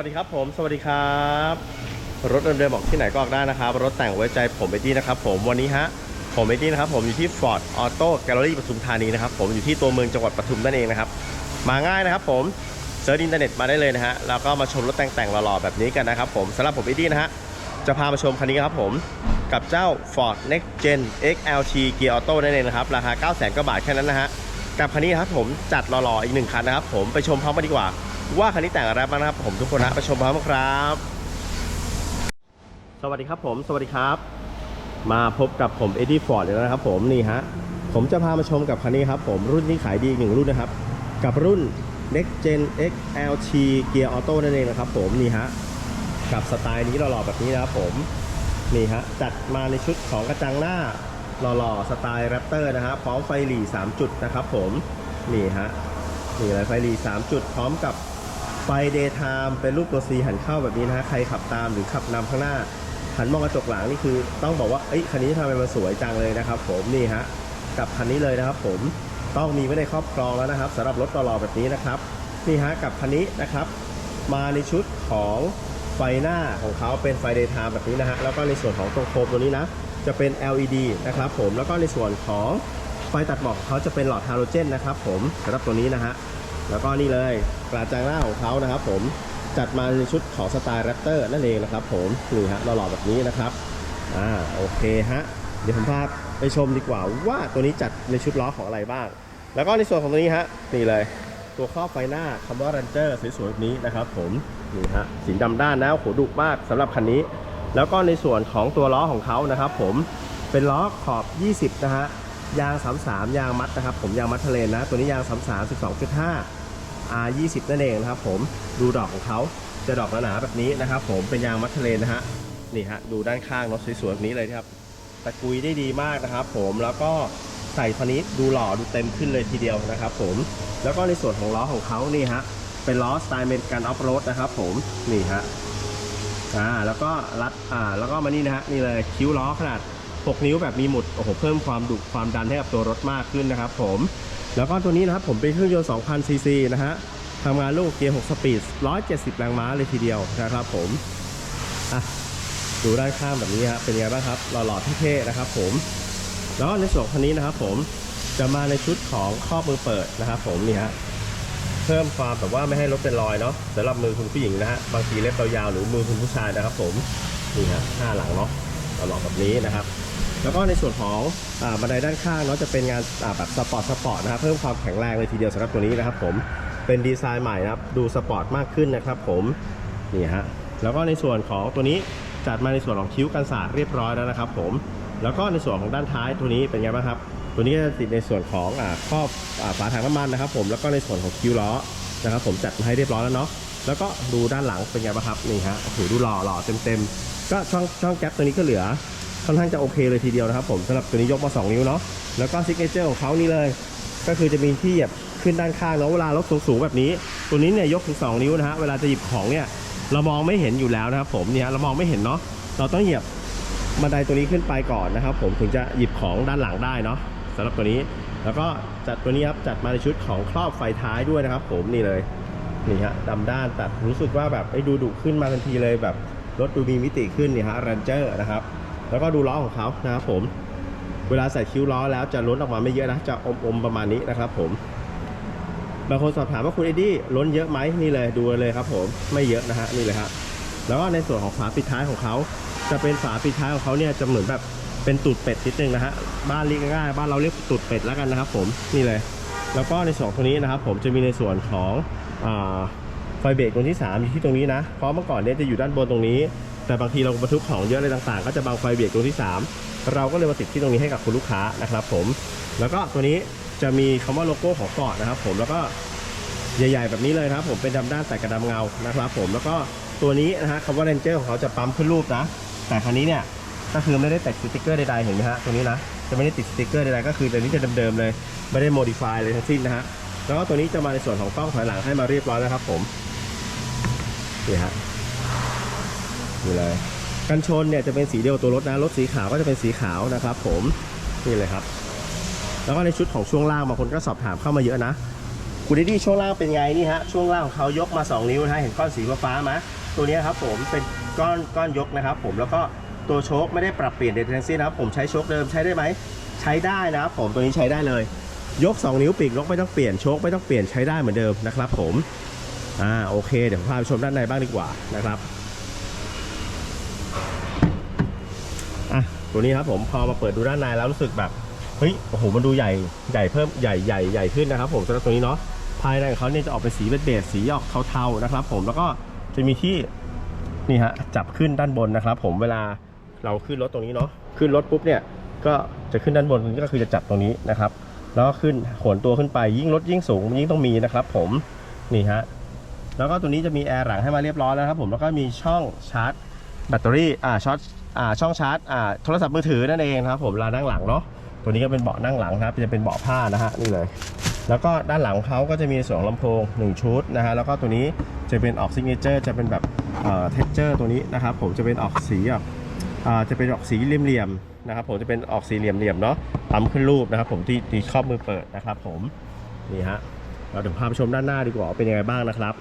สวัสดีครับผม สวัสดีครับ รถเดิมๆบอกที่ไหนก็ออกได้นะครับ รถแต่งไว้ใจผมเอ็ดดี้นะครับผมวันนี้ฮะผมเอ็ดดี้นะครับผมอยู่ที่ Ford Auto Gallery ปทุมธานีนะครับผมอยู่ที่ตัวเมืองจังหวัดปทุมนั่นเองนะครับมาง่ายนะครับผมเซิร์ชอินเทอร์เน็ตมาได้เลยนะฮะแล้วก็มาชมรถแต่งๆหล่อๆแบบนี้กันนะครับผมสำหรับผมเอ็ดดี้นะฮะจะพามาชมคันนี้ครับผมกับเจ้า Ford Next Gen XLT Gear Auto นั่นเองนะครับราคา 9 0 0 0 0กว่าบาทแค่นั้นนะฮะกับคันนี้ครับผมจัดหล่อๆอีกหนึ่งคันนะครับผมไปชมพร้อมกันดีกว่า ว่าคันนี้แต่งอะไรบ้างนะครับผมทุกคนนะไปชมพร้อมครับ สวัสดีครับผม สวัสดีครับ มาพบกับผมเอ็ดดี้ฟอร์ดเลยนะครับผมนี่ฮะผมจะพามาชมกับคันนี้ครับผมรุ่นนี้ขายดีอีกหนึ่งรุ่นนะครับ กับรุ่น Next Gen XLT Gear Auto นั่นเองนะครับผมนี่ฮะกับสไตล์นี้หล่อๆแบบนี้นะครับผมนี่ฮะจัดมาในชุดของกระจังหน้าหล่อๆสไตล์แรปเตอร์นะฮะพร้อมไฟหลี3 จุดนะครับผมนี่ฮะนี่เลยไฟหลี3 จุดพร้อมกับ ไฟ Daytime เป็นรูปตัว C หันเข้าแบบนี้นะฮะ ใครขับตามหรือขับนำข้างหน้า หันมองกระจกหลังนี่คือ ต้องบอกว่า เอ้ย คันนี้ทำไมมันสวยจังเลยนะครับผม นี่ฮะ กับคันนี้เลยนะครับผม ต้องมีไว้ในครอบครองแล้วนะครับสำหรับรถตลอแบบนี้นะครับ นี่ฮะ กับคันนี้นะครับ มาในชุดของไฟหน้าของเขาเป็นไฟ daytime แบบนี้นะฮะ แล้วก็ในส่วนของตรงโคมตัวนี้นะ จะเป็น LED นะครับผม แล้วก็ในส่วนของไฟตัดหมอกเขาจะเป็นหลอดฮาโลเจนนะครับผมสำหรับตัวนี้นะฮะ แล้วก็นี่เลยกระจังหน้าของเขานะครับ ผมจัดมาในชุดของสไตล์แรปเตอร์นั่นเองนะครับ ผมนี่ฮะหล่อๆแบบนี้นะครับอ่าโอเคฮะเดี๋ยวผมพาไปชมดีกว่าว่าตัวนี้จัดในชุดล้อของอะไรบ้าง แล้วก็ในส่วนของตัวนี้ฮะนี่เลยตัวครอบไฟหน้าคำว่า Ranger สวยๆแบบนี้นะครับ ผมนี่ฮะสีดำด้านนะโอ้โหดุมากสำหรับคันนี้ แล้วก็ในส่วนของตัวล้อของเขานะครับ ผมเป็นล้อขอบ 20 นะฮะยาง 33 ยางมัดนะครับ ผมยางมัดทะเลนะ ตัวนี้ยาง 33 12.5 R20 นั่นเองนะครับผมดูดอกของเขาจะดอกหนาๆแบบนี้นะครับ ผมเป็นยางมัดทเลนนะฮะนี่ฮะดูด้านข้างเนาะสวยๆแบบนี้เลยครับตะกุยได้ดีมากนะครับ ผมแล้วก็ใส่ฟันนี้ดูหล่อดูเต็มขึ้นเลยทีเดียวนะครับ ผมแล้วก็ในส่วนของล้อของเขานี่ฮะเป็นล้อสไตล์เมนกันออฟโรดนะครับ ผมนี่ฮะอ่าแล้วก็รัดอ่าแล้วก็มานี่นะฮะนี่เลยคิ้วล้อขนาด 6 นิ้วแบบมีหมุดโอ้โหเพิ่มความดุความดันให้กับตัวรถมากขึ้นนะครับ ผม แล้วก็ตัวนี้นะครับผมเป็นเครื่องยนต์ 2,000 ซีซีนะฮะทำงานลูกเกียร์ 6 สปีด 170 แรงม้าเลยทีเดียวนะครับผมอะดูด้านข้างแบบนี้ฮะเป็นยังไงบ้างครับหล่อๆเท่ๆนะครับผม แล้วก็ในส่วนคันนี้นะครับผมจะมาในชุดของครอบมือเปิดนะครับผมนี่ฮะเพิ่มความแบบว่าไม่ให้รถเป็นรอยเนาะสำหรับมือคุณผู้หญิงนะฮะบางทีเล็บยาวๆหรือมือคุณผู้ชายนะครับ ผมนี่ฮะหน้าหลังเนาะหล่อๆแบบนี้นะครับ แล้วก็ในส่วนของอาบันไดด้านข้างเนาะจะเป็นงานอ่าแบบสปอร์ตสปอร์ตนะครับเพิ่มความแข็งแรงเลยทีเดียวสำหรับตัวนี้นะครับผมเป็นดีไซน์ใหม่นะครับดูสปอร์ตมากขึ้นนะครับผมนี่ฮะแล้วก็ในส่วนของตัวนี้จัดมาในส่วนของคิ้วกันสาดเรียบร้อยแล้วนะครับผมแล้วก็ในส่วนของด้านท้ายตัวนี้เป็นไงบ้างครับตัวนี้ก็จะติดในส่วนของอาครอบอาฝาถังน้ำมันนะครับ ผมแล้วก็ในส่วนของคิ้วล้อนะครับ ผมจัดมาให้เรียบร้อยแล้วเนาะแล้วก็ดูด้านหลังเป็นไงบ้างครับนี่ฮะโอ้โหดูหล่อหล่อเต็มเต็มก็ช่องช่องแก๊ปตัวนี้ก็เหลือ ค่อนข้างจะโอเคเลยทีเดียวนะครับผมสำหรับตัวนี้ยกมา 2 นิ้วเนาะแล้วก็ซิกเนเจอร์ของเขานี่เลย ก็คือจะมีที่เหยียบขึ้นด้านข้างแล้วเวลารถสูงๆแบบนี้ ตัวนี้เนี่ยยกถึง 2 นิ้วนะฮะเวลาจะหยิบของเนี่ยเรามองไม่เห็นอยู่แล้วนะครับผมเนี่ยเรามองไม่เห็นเนาะเราต้องเหยียบบันไดตัวนี้ขึ้นไปก่อนนะครับ ผมถึงจะหยิบของด้านหลังได้เนาะสำหรับตัวนี้ แล้วก็จัดตัวนี้ครับจัดมาในชุดของครอบไฟท้ายด้วยนะครับ ผมนี่เลยนี่ฮะดำด้านตัดรู้สึกว่าแบบไอ้ดูดุขึ้นมาทันทีเลยแบบรถดูมีมิติขึ้นนี่ฮะรันเจอร์นะครับ แล้วก็ดูล้อของเขานะครับผม เวลาใส่คิ้วล้อแล้วจะล้นออกมาไม่เยอะนะ จะอมๆประมาณนี้นะครับผมบางคนสอบถามว่าคุณเอ็ดดี้ล้นเยอะไหมนี่เลยดูเลยครับ ผมไม่เยอะนะฮะนี่เลยครับแล้วก็ในส่วนของฝาปิดท้ายของเขาจะเป็นฝาปิดท้ายของเขาเนี่ยจะเหมือนแบบเป็นตูดเป็ดนิดนึงนะฮะบ้านเรียกง่ายๆบ้านเราเรียกตูดเป็ดแล้วกันนะครับผมนี่เลย แล้วก็ในส่วนตรงนี้นะครับ ผมจะมีในส่วนของอไฟเบรกตรงที่3อยู่ที่ตรงนี้นะเพราะเมื่อก่อนเนี่ยจะอยู่ด้านบนตรงนี้ แต่บางทีเราบรรทุกของเยอะอะไรต่างๆ ก็จะบังไฟเบรกตรงที่ 3 เราก็เลยมาติดที่ตรงนี้ให้กับคุณลูกค้านะครับผม แล้วก็ตัวนี้จะมีคำว่าโลโก้ของเกาะนะครับผมแล้วก็ใหญ่ ๆ แบบนี้เลยครับ ผมเป็นดำด้านใส่กระดำเงานะครับผมแล้วก็ตัวนี้นะฮะคำว่าเรนเจอร์ของเขาจะปั๊มขึ้นรูปนะ แต่คันนี้เนี่ยก็คือไม่ได้ติดสติกเกอร์ใดๆเห็นไหมฮะตรงนี้นะจะไม่ได้ติดสติกเกอร์ใดๆก็คือตัวนี้จะเดิมๆเลย ไม่ได้โมดิฟายเลยทั้งสิ้นนะฮะแล้วก็ตัวนี้จะมาในส่วนของกล้องถอยหลังให้มาเรียบร้อยแล้วครับผมนี่ฮะ นี่เลยกันชนเนี่ยจะเป็นสีเดียวตัวรถนะรถสีขาวก็จะเป็นสีขาวนะครับ ผมนี่เลยครับ แล้วก็ในชุดของช่วงล่างบางคนก็สอบถามเข้ามาเยอะนะคุณดิดี้ช่วงล่างเป็นไงนี่ฮะช่วงล่างของเขายกมา 2 นิ้วนะฮะเห็นก้อนสีฟ้าไหมตัวนี้ครับผมเป็นก้อนก้อนยกนะครับ ผมแล้วก็ตัวโชคไม่ได้ปรับเปลี่ยนใดทั้งสิ้นนะครับ ผมใช้โชคเดิมใช้ได้ไหมใช้ได้นะครับผมตัวนี้ใช้ได้เลย ยก 2 นิ้วปีกยกไม่ต้องเปลี่ยนโชคไม่ต้องเปลี่ยนใช้ได้เหมือนเดิมนะครับ ผมอ่าโอเค เดี๋ยวพาไปชมด้านในบ้างดีกว่านะครับอะ ตัวนี้ครับผมพอมาเปิดดูด้านในแล้วรู้สึกแบบเฮ้ยโอ้โหมันดูใหญ่ใหญ่เพิ่มใหญ่ใหญ่ใหญ่ขึ้นนะครับผมสำหรับตัวนี้เนาะภายในของเขาเนี่ยจะออกเป็นสีเบสสีออกเทาๆนะครับ ผมแล้วก็จะมีที่นี่ฮะจับขึ้นด้านบนนะครับ ผมเวลาเราขึ้นรถตรงนี้เนาะขึ้นรถปุ๊บเนี่ยก็จะขึ้นด้านบนก็คือจะจับตรงนี้นะครับ แล้วก็ขึ้นโขนตัวขึ้นไปยิ่งรถยิ่งสูงยิ่งต้องมีนะครับ ผมนี่ฮะแล้วก็ตัวนี้จะมีแอร์หลังให้มาเรียบร้อยแล้วครับผมแล้วก็มีช่องชาร์จแบตเตอรี่อ่าช็อต ช่องชาร์จอ่าโทรศัพท์มือถือนั่นเองนะครับผมลานั่งหลังเนาะตัวนี้ก็เป็นเบาะนั่งหลังครับจะเป็นเบาะผ้านะฮะนี่เลย แล้วก็ด้านหลังเขาก็จะมีส่วนลำโพง 1 ชุดนะฮะแล้วก็ตัวนี้จะเป็นออกซิกเนเจอร์จะเป็นแบบเอ่อเท็กเจอร์ตัวนี้นะครับผมจะเป็นออกสีแบบอ่าจะเป็นออกสีเหลี่ยมๆนะครับผมจะเป็นออกสีเหลี่ยมๆเนาะปั๊มขึ้นรูปนะครับผมที่ที่ครอบมือเปิดนะครับผมนี่ฮะเราเดี๋ยวพาไปชมด้านหน้าดีกว่าเป็นยังไงบ้างนะครับ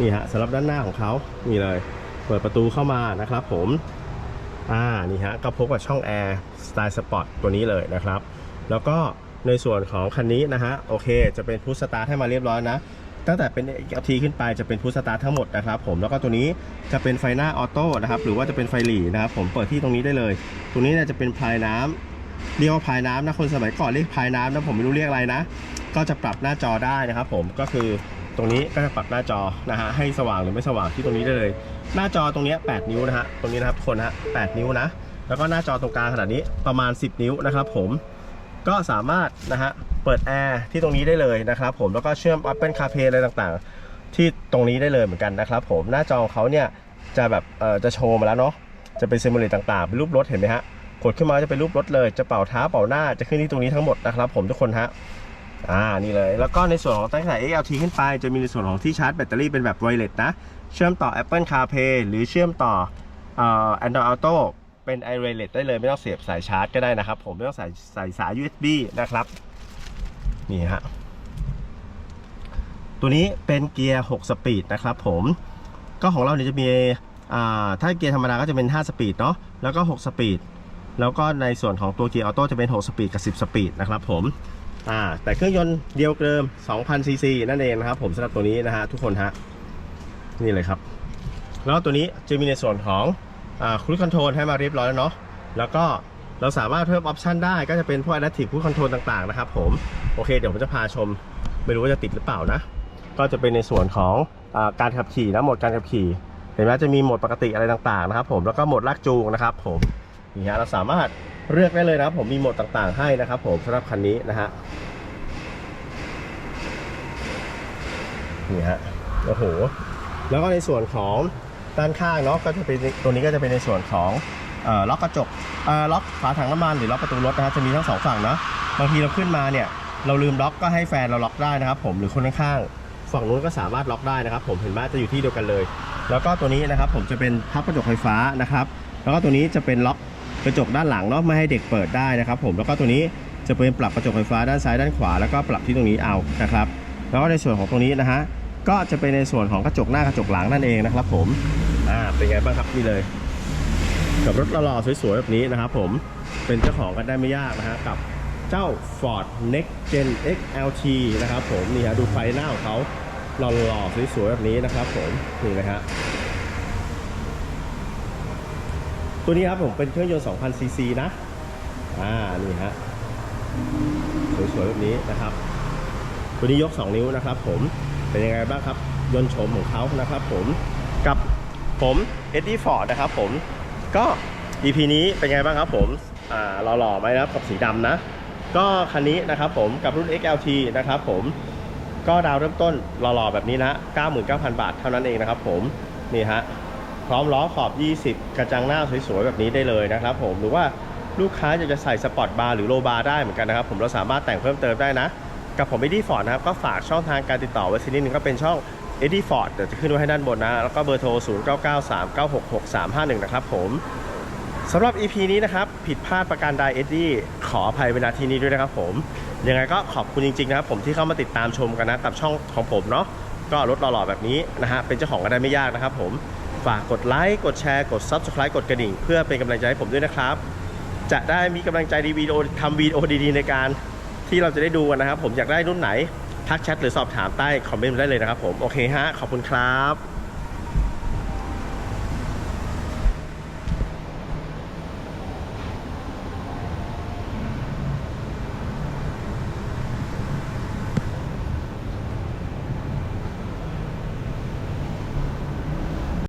นี่ฮะสำหรับด้านหน้าของเขานี่เลย เปิดประตูเข้ามานะครับผมอ่านี่ฮะก็พบกับช่องแอร์สไตล์สปอร์ตตัวนี้เลยนะครับ แล้วก็ในส่วนของคันนี้นะฮะโอเค จะเป็นพุชสตาร์ทให้มาเรียบร้อยนะ ตั้งแต่เป็น XLT ขึ้นไปจะเป็นพุชสตาร์ททั้งหมดนะครับผมแล้วก็ตัวนี้จะเป็นไฟหน้าออโต้นะครับหรือว่าจะเป็นไฟหลีนะครับผมเปิดที่ตรงนี้ได้เลยตรงนี้เนี่ยจะเป็นพายน้ำเรียกว่าพายน้ำนะคนสมัยก่อนเรียกพายน้ำนะผมไม่รู้เรียกอะไรนะ ก็จะปรับหน้าจอได้นะครับผมก็คือตรงนี้ก็จะปรับหน้าจอนะฮะให้สว่างหรือไม่สว่างที่ตรงนี้ได้เลย หน้าจอตรงนี้ 8 นิ้วนะฮะตรงนี้นะครับทุกคนฮะ8นิ้วนะ แล้วก็หน้าจอตรงกลางขนาดนี้ประมาณ 10 นิ้วนะครับผมก็สามารถนะฮะเปิดแอร์ที่ตรงนี้ได้เลยนะครับผมแล้วก็เชื่อม Apple CarPlay อะไรต่างๆ ที่ตรงนี้ได้เลยเหมือนกันนะครับผมหน้าจอของเขาเนี่ยจะแบบเอ่อจะโชว์มาแล้วเนาะจะเป็นซิมูเลตต่างๆเป็นรูปรถเห็นไหมฮะกดขึ้นมาจะเป็นรูปรถเลย จะเป่าเท้าเป่าหน้าจะขึ้นที่ตรงนี้ทั้งหมดนะครับผมทุกคนฮะ อ่านี่เลย แล้วก็ในส่วนของตั้งแต่ XLT ขึ้นไป จะมีในส่วนของที่ชาร์จแบตเตอรี่เป็นแบบไวเลสนะ เชื่อมต่อ Apple CarPlay หรือเชื่อมต่อเอ่อ Android Auto เป็น i r e l e s ได้เลยไม่ต้องเสียบสายชาร์จก็ได้นะครับ ผมไม่ต้องใส่ใส่สาย USB นะครับ นี่ฮะตัวนี้เป็นเกียร์ 6 สปีดนะครับผมก็ของเราเนี่ยจะมีถ้าเกียร์ธรรมดาก็จะเป็น 5 สปีดเนาะแล้วก็ 6 สปีด แล้วก็ในส่วนของตัวเกียร์ออโต้จะเป็น 6 สปีดกับ 10 สปีดนะครับผม อ่าแต่เครื่องยนต์เดียวเดิม2,000ซีซีนั่นเองนะครับ ผมสำหรับตัวนี้นะฮะทุกคนฮะนี่เลยครับ แล้วตัวนี้จะมีในส่วนของครู i คอนโทรลให้มาเรียบร้อยแล้วเนาะแล้วก็เราสามารถเพิ่มออปชันได้ก็จะเป็นพวก Adaptive Cruise Control ต่างๆนะครับผมโอเคเดี๋ยวผมจะพาชม ไม่รู้ว่าจะติดหรือเปล่านะ ก็จะเป็นในส่วนของอาการขับขี่นะโหมดการขับขี่ เห็นไหมจะมีโหมดปกติอะไรต่างๆนะครับผมแล้วก็โหมดลากจูงนะครับผมนี่ฮะเราสามารถ เลือกได้เลยนะครับผมมีโหมดต่างๆให้นะครับ ผมสำหรับคันนี้นะฮะนี่ฮะโอ้โหแล้วก็ในส่วนของด้านข้างเนาะก็จะเป็นตัวนี้ก็จะเป็นในส่วนของออล็อกกระจกล็อกฝาถังน้ำมันหรือล็อกประตูรถนะครับจะมีทั้งสองฝั่งนะบางทีเราขึ้นมาเนี่ยเราลืมล็อกก็ให้แฟนเราล็อกได้นะครับ ผมหรือคนข้างๆฝั่งนู้นก็สามารถล็อกได้นะครับ ผมเห็นว่าจะอยู่ที่เดียวกันเลย แล้วก็ตัวนี้นะครับผมจะเป็นพับกระจกไฟฟ้านะครับ แล้วก็ตัวนี้จะเป็นล็อก กระจกด้านหลังเนาะไม่ให้เด็กเปิดได้นะครับ ผมแล้วก็ตัวนี้จะเป็นปรับกระจกไฟฟ้าด้านซ้ายด้านขวาแล้วก็ปรับที่ตรงนี้เอานะครับ แล้วก็ในส่วนของตรงนี้นะฮะก็จะเป็นในส่วนของกระจกหน้ากระจกหลังนั่นเองนะครับ ผมอ่าเป็นไงบ้างครับนี่เลย กับรถหล่อๆสวยๆแบบนี้นะครับ ผมเป็นเจ้าของกันได้ไม่ยากนะฮะกับเจ้า Ford Next Gen XLT นะครับ ผมนี่ฮะดูไฟหน้าของเขาหล่อๆสวยๆแบบนี้นะครับ ผมนี่นะฮะ ตัวนี้ครับผมเป็นเครื่องยนต์ 2,000 ซีซีนะ อ่า นี่ฮะ สวยๆแบบนี้นะครับ ตัวนี้ยก 2 นิ้วนะครับผม เป็นยังไงบ้างครับ ยนต์โฉมของเขานะครับผม กับผมเอ็ดดี้ฟอร์ดนะครับผม ก็ EP นี้เป็นยังไงบ้างครับผม อ่าหล่อๆไหมนะครับกับสีดำนะ ก็คันนี้นะครับผมกับรุ่น XLT นะครับผมก็ดาวเริ่มต้นหล่อๆแบบนี้นะ 99,000 บาทเท่านั้นเองนะครับผม นี่ฮะ พร้อมล้อขอบ 20 กระจังหน้าสวยๆแบบนี้ได้เลยนะครับผมหรือว่าลูกค้าอยากจะใส่สปอร์ตบาร์หรือโลบาร์ได้เหมือนกันนะครับผมเราสามารถแต่งเพิ่มเติมได้นะ กับผมเอ็ดดี้ฟอร์ดนะครับ ก็ฝากช่องทางการติดต่อไว้สักนิดนึงก็เป็นช่องเอ็ดดี้ฟอร์ดเดี๋ยวจะขึ้นไว้ให้ด้านบนนะ แล้วก็เบอร์โทร 0993966351 นะครับผมสำหรับ EP นี้นะครับ ผิดพลาดประการใดเอ็ดดี้ขออภัยเวลาทีนี้ด้วยนะครับผมยังไงก็ขอบคุณจริงๆนะครับผมที่เข้ามาติดตามชมกันนะกับช่องของผมเนาะก็รถหล่อๆแบบนี้นะฮะเป็นเจ้าของก็ได้ไม่ยากนะครับผม ฝากกดไลค์ กดแชร์ กด Subscribe กดกระดิ่ง เพื่อเป็นกำลังใจให้ผมด้วยนะครับ จะได้มีกำลังใจดีวีดีโอทำวีดีโอดีๆ ในการที่เราจะได้ดูกันนะครับ ผมอยากได้รุ่นไหน ทักแชทหรือสอบถามใต้คอมเมนต์ได้เลยนะครับผม โอเคฮะ ขอบคุณครับ